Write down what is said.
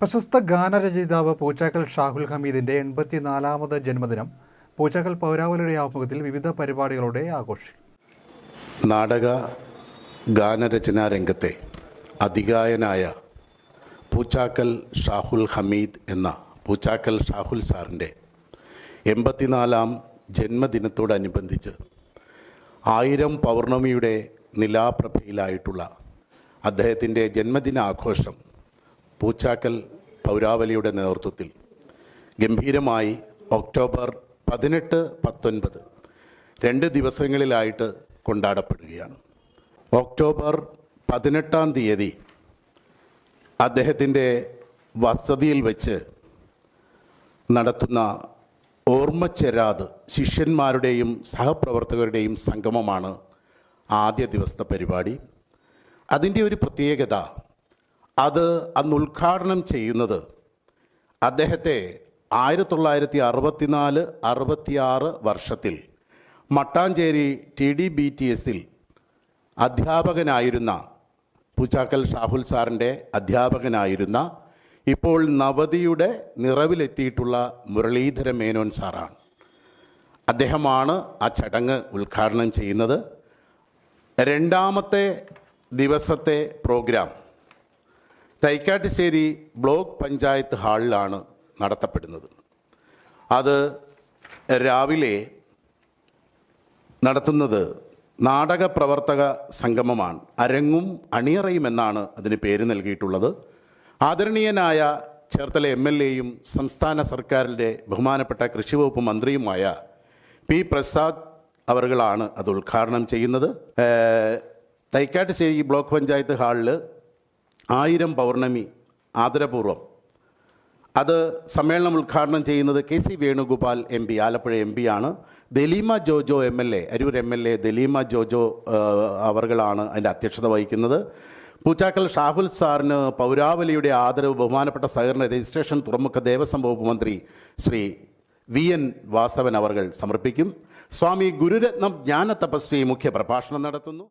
പ്രശസ്ത ഗാനരചയിതാവ് പൂച്ചാക്കൽ ഷാഹുൽ ഹമീദിന്റെ എൺപത്തിനാലാമത് ജന്മദിനം പൂച്ചാക്കൽ പൗരാവലിയുടെ ആഭിമുഖ്യത്തിൽ വിവിധ പരിപാടികളോടെ ആഘോഷിക്കും നാടക ഗാനരചനാ രംഗത്തെ അതികായനായ പൂച്ചാക്കൽ ഷാഹുൽ ഹമീദ് എന്ന പൂച്ചാക്കൽ ഷാഹുൽ സാറിന്റെ എൺപത്തിനാലാം ജന്മദിനത്തോടനുബന്ധിച്ച് ആയിരം പൗർണമിയുടെ നിലാപ്രഭയിലായിട്ടുള്ള അദ്ദേഹത്തിന്റെ ജന്മദിനാഘോഷം പൂച്ചാക്കൽ പൗരാവലിയുടെ നേതൃത്വത്തിൽ ഗംഭീരമായി ഒക്ടോബർ പതിനെട്ട് പത്തൊൻപത് രണ്ട് ദിവസങ്ങളിലായിട്ട് കൊണ്ടാടപ്പെടുകയാണ്. ഒക്ടോബർ പതിനെട്ടാം തീയതി അദ്ദേഹത്തിന്റെ വസതിയിൽ വെച്ച് നടത്തുന്ന ഓർമ്മച്ചെരാത് ശിഷ്യന്മാരുടെയും സഹപ്രവർത്തകരുടെയും സംഗമമാണ് ആദ്യ ദിവസത്തെ പരിപാടി. അതിന്റെ ഒരു പ്രത്യേകത അത് അന്ന് ഉദ്ഘാടനം ചെയ്യുന്നത് അദ്ദേഹത്തെ ആയിരത്തി തൊള്ളായിരത്തി അറുപത്തിനാല് അറുപത്തിയാറ് വർഷത്തിൽ Mattancherry T D B T എസിൽ അധ്യാപകനായിരുന്ന പൂച്ചാക്കൽ ഷാഹുൽ സാറിന്റെ അധ്യാപകനായിരുന്ന ഇപ്പോൾ നവതിയുടെ നിറവിലെത്തിയിട്ടുള്ള മുരളീധര മേനോൻ സാറാണ്. അദ്ദേഹമാണ് ആ ചടങ്ങ് ഉദ്ഘാടനം ചെയ്യുന്നത്. രണ്ടാമത്തെ ദിവസത്തെ പ്രോഗ്രാം തൈക്കാട്ടുശ്ശേരി ബ്ലോക്ക് പഞ്ചായത്ത് ഹാളിലാണ് നടത്തപ്പെടുന്നത്. അത് രാവിലെ നടത്തുന്നത് നാടക പ്രവർത്തക സംഗമമാണ്. അരങ്ങും അണിയറയും എന്നാണ് അതിന് പേര് നൽകിയിട്ടുള്ളത്. ആദരണീയനായ ചേർത്തല എം എൽ എയും സംസ്ഥാന സർക്കാരിന്റെ ബഹുമാനപ്പെട്ട കൃഷി വകുപ്പ് മന്ത്രിയുമായ പി പ്രസാദ് അവറുകളാണ് അത് ഉദ്ഘാടനം ചെയ്യുന്നത്. തൈക്കാട്ടുശ്ശേരി ബ്ലോക്ക് പഞ്ചായത്ത് ഹാളിൽ ആയിരം പൗർണമി ആദരപൂർവം അത് സമ്മേളനം ഉദ്ഘാടനം ചെയ്യുന്നത് K C Venugopal M P Alappuzha M ആണ്. Dalima Jojo M L A Aroor M L A Dalima Jojo അവർകളാണ് അതിന്റെ അധ്യക്ഷത വഹിക്കുന്നത്. പൂച്ചാക്കൽ ഷാഹുൽ സാറിന് പൗരാവലിയുടെ ആദരവ് ബഹുമാനപ്പെട്ട സഹകരണ രജിസ്ട്രേഷൻ തുറമുഖ ദേവസ്വം വകുപ്പ് മന്ത്രി ശ്രീ വി എൻ വാസവൻ അവർകൾ സമർപ്പിക്കും. സ്വാമി ഗുരുരത്നം ജ്ഞാന തപസ്വി മുഖ്യ പ്രഭാഷണം നടത്തുന്നു.